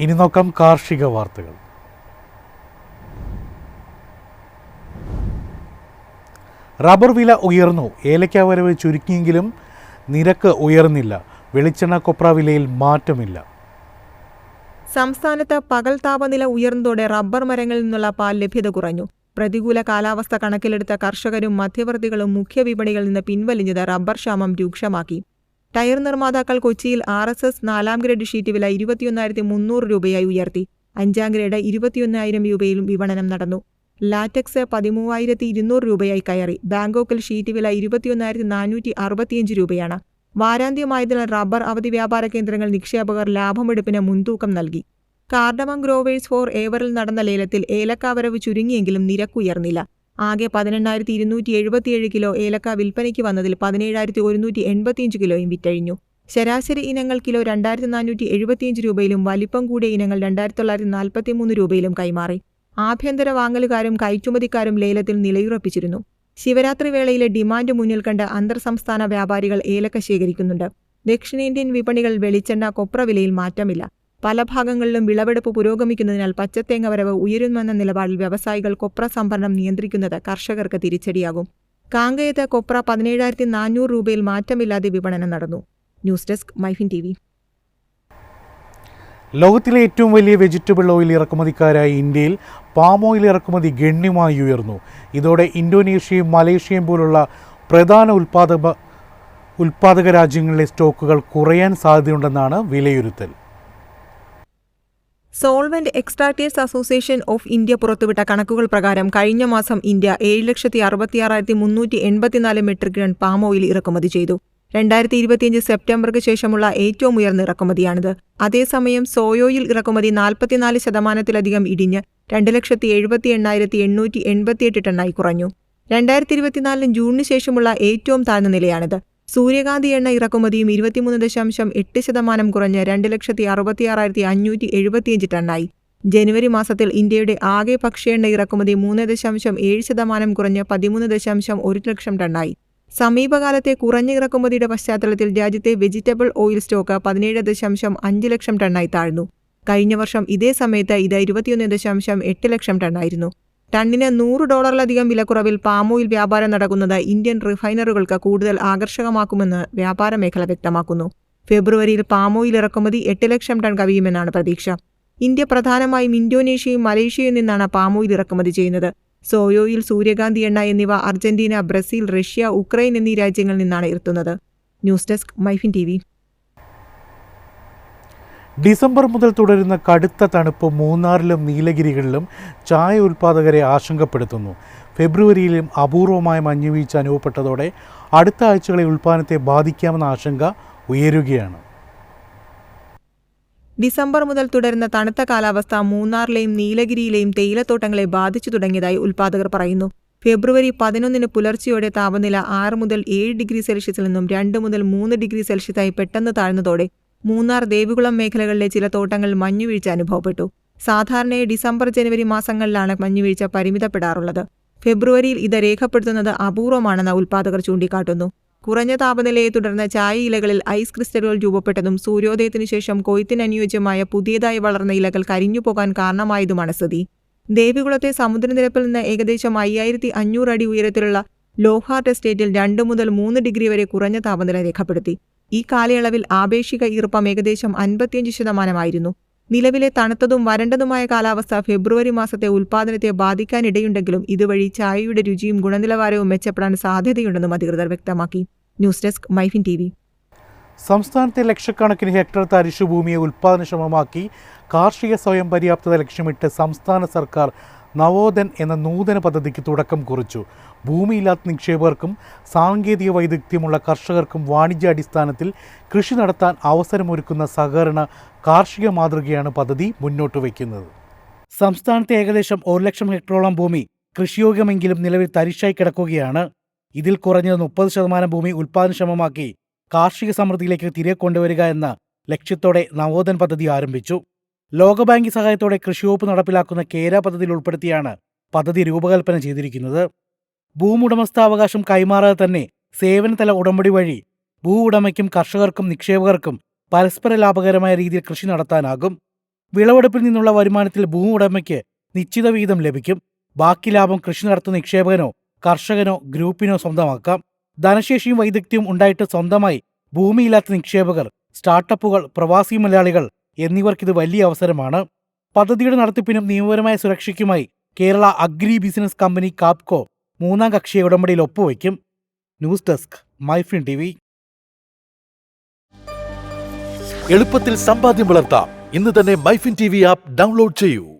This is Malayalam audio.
ഇനി നോക്കാം കാർഷിക വാർത്തകൾ. റബ്ബർ വില ഉയർന്നു. ഏലക്ക വരവ് ചുരുക്കിയെങ്കിലും നിരക്ക് ഉയർന്നില്ല. വെളിച്ചെണ്ണ കൊപ്ര വിലയിൽ മാറ്റമില്ല. സംസ്ഥാനത്ത് പകൽ താപനില ഉയർന്നതോടെ റബ്ബർ മരങ്ങളിൽ നിന്നുള്ള പാൽ ലഭ്യത കുറഞ്ഞു. പ്രതികൂല കാലാവസ്ഥ കണക്കിലെടുത്ത കർഷകരും മധ്യവർത്തികളും മുഖ്യ വിപണികളിൽ നിന്ന് പിൻവലിഞ്ഞത് റബ്ബർ ക്ഷാമം രൂക്ഷമാക്കി. ടയർ നിർമ്മാതാക്കൾ കൊച്ചിയിൽ ആർ എസ് എസ് നാലാം ഗ്രേഡ് ഷീറ്റ് വില ഇരുപത്തിയൊന്നായിരത്തി മുന്നൂറ് രൂപയായി ഉയർത്തി. അഞ്ചാം ഗ്രേഡ് ഇരുപത്തിയൊന്നായിരം രൂപയിലും വിപണനം നടന്നു. ലാറ്റക്സ് പതിമൂവായിരത്തി ഇരുന്നൂറ് രൂപയായി കയറി. ബാങ്കോക്കിൽ ഷീറ്റ് വില ഇരുപത്തിയൊന്നായിരത്തി നാനൂറ്റി അറുപത്തിയഞ്ച് രൂപയാണ്. വാരാന്ത്യമായതിനാൽ റബ്ബർ അവധി വ്യാപാര കേന്ദ്രങ്ങൾ നിക്ഷേപകർ ലാഭമെടുപ്പിന് മുൻതൂക്കം നൽകി. കാർഡമം ഗ്രോവേഴ്സ് ഫോർ ഏവറിൽ നടന്ന ലേലത്തിൽ ഏലക്കാവരവ് ചുരുങ്ങിയെങ്കിലും നിരക്കുയർന്നില്ല. ആകെ പതിനെണ്ണായിരത്തി ഇരുന്നൂറ്റി എഴുപത്തിയേഴ് കിലോ ഏലക്ക വിൽപ്പനയ്ക്ക് വന്നതിൽ പതിനേഴായിരത്തി ഒരുന്നൂറ്റി എൺപത്തിയഞ്ച് കിലോയും വിറ്റഴിഞ്ഞു. ശരാശരി ഇനങ്ങൾ കിലോ രണ്ടായിരത്തി നാനൂറ്റി എഴുപത്തിയഞ്ച് രൂപയിലും വലിപ്പം കൂടിയ ഇനങ്ങൾ രണ്ടായിരത്തി തൊള്ളായിരത്തി നാൽപ്പത്തിമൂന്ന് രൂപയിലും കൈമാറി. ആഭ്യന്തര വാങ്ങലുകാരും കയറ്റുമതിക്കാരും ലേലത്തിൽ നിലയുറപ്പിച്ചിരുന്നു. ശിവരാത്രി വേളയിലെ ഡിമാൻഡ് മുന്നിൽ കണ്ട് അന്തർ സംസ്ഥാന വ്യാപാരികൾ ഏലക്ക ശേഖരിക്കുന്നുണ്ട്. ദക്ഷിണേന്ത്യൻ വിപണികൾ വെളിച്ചെണ്ണ കൊപ്ര വിലയിൽ മാറ്റമില്ല. പല ഭാഗങ്ങളിലും വിളവെടുപ്പ് പുരോഗമിക്കുന്നതിനാൽ പച്ചത്തേങ്ങ വരവ് ഉയരുമെന്ന നിലപാടിൽ വ്യവസായികൾ കൊപ്ര സംഭരണം നിയന്ത്രിക്കുന്നത് കർഷകർക്ക് തിരിച്ചടിയാകും. കാങ്കയത്ത് കൊപ്ര പതിനേഴായിരത്തി നാനൂറ് രൂപയിൽ മാറ്റമില്ലാതെ വിപണനം നടന്നു. ന്യൂസ് ഡെസ്ക് മൈഫിൻ ടി ലോകത്തിലെ ഏറ്റവും വലിയ വെജിറ്റബിൾ ഓയിൽ ഇറക്കുമതിക്കാരായ ഇന്ത്യയിൽ പാം ഓയിൽ ഇറക്കുമതി ഗണ്യമായി ഉയർന്നു. ഇതോടെ ഇന്തോനേഷ്യയും മലേഷ്യയും പോലുള്ള പ്രധാന ഉൽപ്പാദക ഉൽപ്പാദക രാജ്യങ്ങളിലെ സ്റ്റോക്കുകൾ കുറയാൻ സാധ്യതയുണ്ടെന്നാണ് വിലയിരുത്തൽ. Solvent extractors association of India പുറത്തുവിട്ട കണക്കുകൾ പ്രകാരം കഴിഞ്ഞ മാസം ഇന്ത്യ ഏഴ് ലക്ഷത്തി അറുപത്തിയാറായിരത്തി മുന്നൂറ്റി എൺപത്തിനാല് മെട്രിക് ടൺ പാം ഓയിൽ ഇറക്കുമതി ചെയ്തു. രണ്ടായിരത്തി ഇരുപത്തിയഞ്ച് സെപ്റ്റംബർക്ക് ശേഷമുള്ള ഏറ്റവും ഉയർന്ന ഇറക്കുമതിയാണിത്. അതേസമയം സോയോയിൽ ഇറക്കുമതി നാൽപ്പത്തിനാല് ശതമാനത്തിലധികം ഇടിഞ്ഞ് രണ്ട് ലക്ഷത്തി എഴുപത്തി എണ്ണായിരത്തി എണ്ണൂറ്റി എൺപത്തിയെട്ട് ടണ്ണായി കുറഞ്ഞു. രണ്ടായിരത്തി ഇരുപത്തിനാലിന് ജൂണിന് ശേഷമുള്ള ഏറ്റവും താഴ്ന്ന നിലയാണിത്. സൂര്യകാന്തി എണ്ണ ഇറക്കുമതിയും ഇരുപത്തിമൂന്ന് ദശാംശം എട്ട് ശതമാനം കുറഞ്ഞ് രണ്ട് ലക്ഷത്തി അറുപത്തിയാറായിരത്തി അഞ്ഞൂറ്റി എഴുപത്തിയഞ്ച് ടണ്ണായി. ജനുവരി മാസത്തിൽ ഇന്ത്യയുടെ ആകെ പക്ഷേ എണ്ണ ഇറക്കുമതി മൂന്ന് ദശാംശം ഏഴ് ശതമാനം കുറഞ്ഞ് പതിമൂന്ന് ദശാംശം ഒരു ലക്ഷം ടണ്ണായി. സമീപകാലത്തെ കുറഞ്ഞ ഇറക്കുമതിയുടെ പശ്ചാത്തലത്തിൽ രാജ്യത്തെ വെജിറ്റബിൾ ഓയിൽ സ്റ്റോക്ക് പതിനേഴ് ദശാംശം അഞ്ച് ലക്ഷം ടണ്ണായി താഴ്ന്നു. കഴിഞ്ഞ വർഷം ഇതേ സമയത്ത് ഇത് ഇരുപത്തിയൊന്ന് ദശാംശം എട്ട് ലക്ഷം ടണ്ണായിരുന്നു. ടണ്ണിന് നൂറ് ഡോളറിലധികം വിലക്കുറവിൽ പാമോയിൽ വ്യാപാരം നടക്കുന്നത് ഇന്ത്യൻ റിഫൈനറുകൾക്ക് കൂടുതൽ ആകർഷകമാക്കുമെന്ന് വ്യാപാര മേഖല വ്യക്തമാക്കുന്നു. ഫെബ്രുവരിയിൽ പാമോയിൽ ഇറക്കുമതി എട്ട് ലക്ഷം ടൺ കവിയുമെന്നാണ് പ്രതീക്ഷ. ഇന്ത്യ പ്രധാനമായും ഇന്തോനേഷ്യയും മലേഷ്യയിൽ നിന്നാണ് പാമോയിൽ ഇറക്കുമതി ചെയ്യുന്നത്. സോയോയിൽ സൂര്യകാന്തി എണ്ണ എന്നിവ അർജന്റീന ബ്രസീൽ റഷ്യ ഉക്രൈൻ എന്നീ രാജ്യങ്ങളിൽ നിന്നാണ് എത്തുന്നത്. News desk MyFin T December മുതൽ തുടരുന്ന കടുത്ത തണുപ്പ് മൂന്നാറിലും നീലഗിരികളിലും ചായ ഉൽപ്പാദകരെ ആശങ്കപ്പെടുത്തുന്നു. ഫെബ്രുവരിയിലും അപൂർവമായ മഞ്ഞുവീഴ്ച അനുഭവപ്പെട്ടതോടെ അടുത്ത ആഴ്ചകളിൽ ഉൽപ്പാദനത്തെ ബാധിക്കാമെന്ന ആശങ്ക ഉയരുകയാണ്. ഡിസംബർ മുതൽ തുടരുന്ന തണുത്ത കാലാവസ്ഥ മൂന്നാറിലെയും നീലഗിരിയിലെയും തേയിലത്തോട്ടങ്ങളെ ബാധിച്ചു തുടങ്ങിയതായി ഉൽപ്പാദകർ പറയുന്നു. ഫെബ്രുവരി പതിനൊന്നിന് പുലർച്ചെയോടെ താപനില ആറ് മുതൽ ഏഴ് ഡിഗ്രി സെൽഷ്യസിൽ നിന്നും രണ്ട് മുതൽ മൂന്ന് ഡിഗ്രി സെൽഷ്യസായി പെട്ടെന്ന് താഴ്ന്നതോടെ മൂന്നാർ ദേവികുളം മേഖലകളിലെ ചില തോട്ടങ്ങളിൽ മഞ്ഞുവീഴ്ച അനുഭവപ്പെട്ടു. സാധാരണയായി ഡിസംബർ ജനുവരി മാസങ്ങളിലാണ് മഞ്ഞുവീഴ്ച പരിമിതപ്പെടാറുള്ളത്. ഫെബ്രുവരിയിൽ ഇത് രേഖപ്പെടുത്തുന്നത് അപൂർവമാണെന്ന് ഉൽപ്പാദകർ ചൂണ്ടിക്കാട്ടുന്നു. കുറഞ്ഞ താപനിലയെ തുടർന്ന് ചായ ഇലകളിൽ ഐസ് ക്രിസ്റ്റലുകൾ രൂപപ്പെട്ടതും സൂര്യോദയത്തിനു ശേഷം കൊയ്ത്തിനനുയോജ്യമായ പുതിയതായി വളർന്ന ഇലകൾ കരിഞ്ഞുപോകാൻ കാരണമായതുമാണ് സ്ഥിതി. ദേവികുളത്തെ സമുദ്രനിരപ്പിൽ നിന്ന് ഏകദേശം അയ്യായിരത്തി അഞ്ഞൂറ് അടി ഉയരത്തിലുള്ള ലോഹാർട്ട് എസ്റ്റേറ്റിൽ രണ്ട് മുതൽ മൂന്ന് ഡിഗ്രി വരെ കുറഞ്ഞ താപനില രേഖപ്പെടുത്തി. ഈ കാലയളവിൽ ആപേക്ഷിക ഈർപ്പം ഏകദേശം അൻപത്തിയഞ്ച് ശതമാനമായിരുന്നു. നിലവിലെ തണുത്തതും വരണ്ടതുമായ കാലാവസ്ഥ ഫെബ്രുവരി മാസത്തെ ഉൽപ്പാദനത്തെ ബാധിക്കാനിടയുണ്ടെങ്കിലും ഇതുവഴി ചായയുടെ രുചിയും ഗുണനിലവാരവും മെച്ചപ്പെടാൻ സാധ്യതയുണ്ടെന്നും അധികൃതർ വ്യക്തമാക്കി. ന്യൂസ് ഡെസ്ക് മൈഫിൻ ടി സംസ്ഥാനത്തെ ലക്ഷക്കണക്കിന് ഹെക്ടർ തരിശുഭൂമിയെ ഉൽപ്പാദനക്ഷമമാക്കി കാർഷിക സ്വയം പര്യാപ്തത ലക്ഷ്യമിട്ട് സംസ്ഥാന സർക്കാർ നവോദൻ എന്ന നൂതന പദ്ധതിക്ക് തുടക്കം കുറിച്ചു. ഭൂമിയില്ലാത്ത നിക്ഷേപകർക്കും സാങ്കേതിക വൈദഗ്ധ്യമുള്ള കർഷകർക്കും വാണിജ്യാടിസ്ഥാനത്തിൽ കൃഷി നടത്താൻ അവസരമൊരുക്കുന്ന സഹകരണ കാർഷിക മാതൃകയാണ് പദ്ധതി മുന്നോട്ട് വയ്ക്കുന്നത്. സംസ്ഥാനത്തെ ഏകദേശം ഒരു ലക്ഷം ഹെക്ടറോളം ഭൂമി കൃഷിയോഗ്യമെങ്കിലും നിലവിൽ തരിശായി കിടക്കുകയാണ്. ഇതിൽ കുറഞ്ഞത് മുപ്പത് ശതമാനം ഭൂമി ഉൽപ്പാദനക്ഷമമാക്കി കാർഷിക സമൃദ്ധിയിലേക്ക് തിരികെ കൊണ്ടുവരിക എന്ന ലക്ഷ്യത്തോടെ നവോദൻ പദ്ധതി ആരംഭിച്ചു. ലോകബാങ്ക് സഹായത്തോടെ കൃഷിവകുപ്പ് നടപ്പിലാക്കുന്ന കേര പദ്ധതിയിൽ ഉൾപ്പെടുത്തിയാണ് പദ്ധതി രൂപകൽപ്പന ചെയ്തിരിക്കുന്നത്. ഭൂമുടമസ്ഥാവകാശം കൈമാറാതെ തന്നെ സേവനതല ഉടമ്പടി വഴി ഭൂ ഉടമയ്ക്കും കർഷകർക്കും നിക്ഷേപകർക്കും പരസ്പര ലാഭകരമായ രീതിയിൽ കൃഷി നടത്താനാകും. വിളവെടുപ്പിൽ നിന്നുള്ള വരുമാനത്തിൽ ഭൂ ഉടമയ്ക്ക് നിശ്ചിത വീതം ലഭിക്കും. ബാക്കി ലാഭം കൃഷി നടത്തുന്ന നിക്ഷേപകനോ കർഷകനോ ഗ്രൂപ്പിനോ സ്വന്തമാക്കാം. ധനശേഷിയും വൈദഗ്ധ്യവും ഉണ്ടായിട്ട് സ്വന്തമായി ഭൂമിയില്ലാത്ത നിക്ഷേപകർ സ്റ്റാർട്ടപ്പുകൾ പ്രവാസി മലയാളികൾ എന്നിവർക്കിത് വലിയ അവസരമാണ്. പദ്ധതിയുടെ നടത്തിപ്പിനും നിയമപരമായ സുരക്ഷയ്ക്കുമായി Kerala agri business company KABCO മൂന്നാം കക്ഷിയെ ഉടമ്പടിയിൽ ഒപ്പുവയ്ക്കും. News desk MyFin T V. എളുപ്പത്തിൽ സമ്പാദ്യം വളർത്താം. ഇന്ന് തന്നെ MyFin T V app download ചെയ്യൂ.